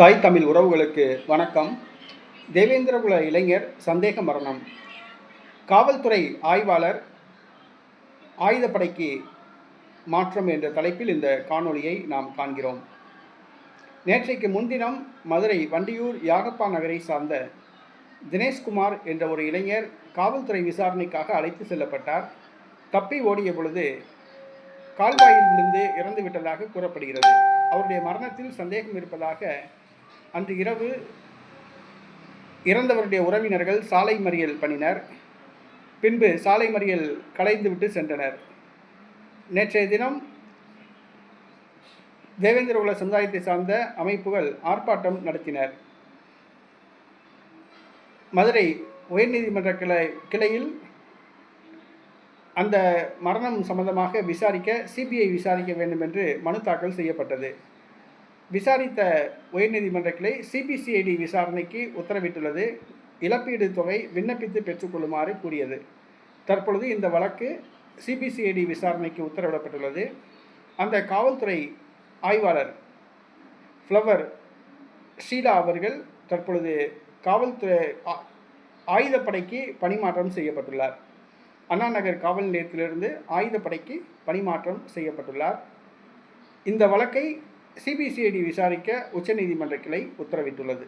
தாய் தமிழ் உறவுகளுக்கு வணக்கம். தேவேந்திரகுல இளைஞர் சந்தேக மரணம். காவல்துறை ஆய்வாளர் ஆயுதப்படைக்கு மாற்றம் என்ற தலைப்பில் இந்த காணொளியை நாம் காண்கிறோம். நேற்றைக்கு முன்தினம் மதுரை வண்டியூர் யாகப்பா நகரை சார்ந்த தினேஷ்குமார் என்ற ஒரு இளைஞர் காவல்துறை விசாரணைக்காக அழைத்து செல்லப்பட்டார். தப்பி ஓடிய பொழுது கால்வாயில் விழுந்து இறந்து விட்டதாக கூறப்படுகிறது. அவருடைய மரணத்தில் சந்தேகம் இருப்பதாக அன்று இரவு இறந்தவருடைய உறவினர்கள் சாலை மறியல் பண்ணினர். பின்பு சாலை மறியல் கலைந்துவிட்டு சென்றனர். நேற்றைய தினம் தேவேந்திரகுல சமுதாயத்தை சார்ந்த அமைப்புகள் ஆர்ப்பாட்டம் நடத்தினர். மதுரை உயர்நீதிமன்ற கிளை கிளையில் அந்த மரணம் சம்பந்தமாக விசாரிக்க சிபிஐ விசாரிக்க வேண்டும் என்று மனு தாக்கல் செய்யப்பட்டது. விசாரித்த உயர்நீதிமன்ற கிளை சிபிசிஐடி விசாரணைக்கு உத்தரவிட்டுள்ளது. இழப்பீடு தொகை விண்ணப்பித்து பெற்றுக்கொள்ளுமாறு கூறியது. தற்பொழுது இந்த வழக்கு சிபிசிஐடி விசாரணைக்கு உத்தரவிடப்பட்டுள்ளது. அந்த காவல்துறை ஆய்வாளர் ஃப்ளவர் ஷீலா அவர்கள் தற்பொழுது காவல்துறை ஆ- ஆயுதப்படைக்கு பணிமாற்றம் செய்யப்பட்டுள்ளார். அண்ணா நகர் காவல் நிலையத்திலிருந்து ஆயுதப்படைக்கு பணிமாற்றம் செய்யப்பட்டுள்ளார். இந்த வழக்கை சிபிசிஐடி விசாரிக்க உச்சநீதிமன்ற கிளை உத்தரவிட்டுள்ளது.